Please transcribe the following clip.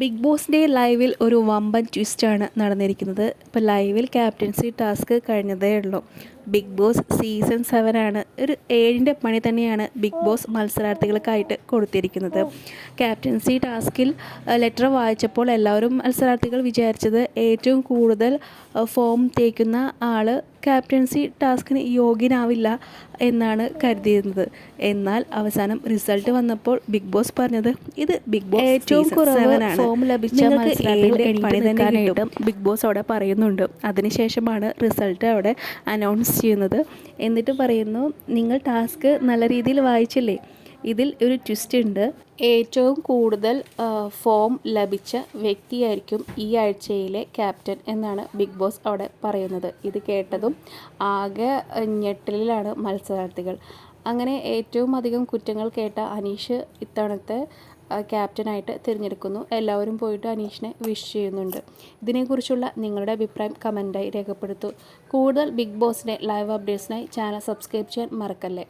Big ബോസിന്റെ ലൈവിൽ ഒരു വമ്പൻ ട്വിസ്റ്റാണ് നടന്നിരിക്കുന്നത്. ഇപ്പോൾ ലൈവിൽ ക്യാപ്റ്റൻസി ടാസ്ക് കഴിഞ്ഞതേ ഉള്ളൂ. ബിഗ് ബോസ് സീസൺ സെവൻ ആണ്. ഒരു ഏഴിന്റെ പണി തന്നെയാണ് ബിഗ് ബോസ് മത്സരാർത്ഥികൾക്കായിട്ട് കൊടുത്തിരിക്കുന്നത്. ക്യാപ്റ്റൻസി ടാസ്കിൽ ലെറ്റർ വായിച്ചപ്പോൾ എല്ലാവരും മത്സരാർത്ഥികൾ വിചാരിച്ചത് ഏറ്റവും കൂടുതൽ ഫോം തേക്കുന്ന ആൾ ക്യാപ്റ്റൻസി ടാസ്കിന് യോഗ്യനാവില്ല എന്നാണ് കരുതിയിരുന്നത്. എന്നാൽ അവസാനം റിസൾട്ട് വന്നപ്പോൾ ബിഗ് ബോസ് പറഞ്ഞത് ഇത് ബിഗ് ബോസ് ഏറ്റവും കുറവ് ഫോം ലഭിച്ച പണി തന്നെ കിട്ടും. ബിഗ് ബോസ് അവിടെ പറയുന്നുണ്ട്. അതിനുശേഷമാണ് റിസൾട്ട് അവിടെ അനൗൺസ് ചെയ്യുന്നത്. എന്നിട്ട് പറയുന്നു നിങ്ങൾ ടാസ്ക് നല്ല രീതിയിൽ വായിച്ചില്ലേ? ഇതിൽ ഒരു ട്വിസ്റ്റ് ഉണ്ട്. ഏറ്റവും കൂടുതൽ ഫോം ലഭിച്ച വ്യക്തിയായിരിക്കും ഈ ആഴ്ചയിലെ ക്യാപ്റ്റൻ എന്നാണ് ബിഗ് ബോസ് അവിടെ പറയുന്നത്. ഇത് കേട്ടതും ആകെ ഞെട്ടലിലാണ് മത്സരാർത്ഥികൾ. അങ്ങനെ ഏറ്റവും അധികം കുറ്റങ്ങൾ കേട്ട അനീഷ് ഇത്തവണത്തെ ക്യാപ്റ്റനായിട്ട് തിരഞ്ഞെടുക്കുന്നു. എല്ലാവരും പോയിട്ട് അനീഷിനെ വിഷ് ചെയ്യുന്നുണ്ട്. ഇതിനെക്കുറിച്ചുള്ള നിങ്ങളുടെ അഭിപ്രായം കമന്റായി രേഖപ്പെടുത്തൂ. കൂടുതൽ ബിഗ് ബോസിന്റെ ലൈവ് അപ്ഡേറ്റ്സിനായി ചാനൽ സബ്സ്ക്രൈബ് ചെയ്യാൻ മറക്കല്ലേ?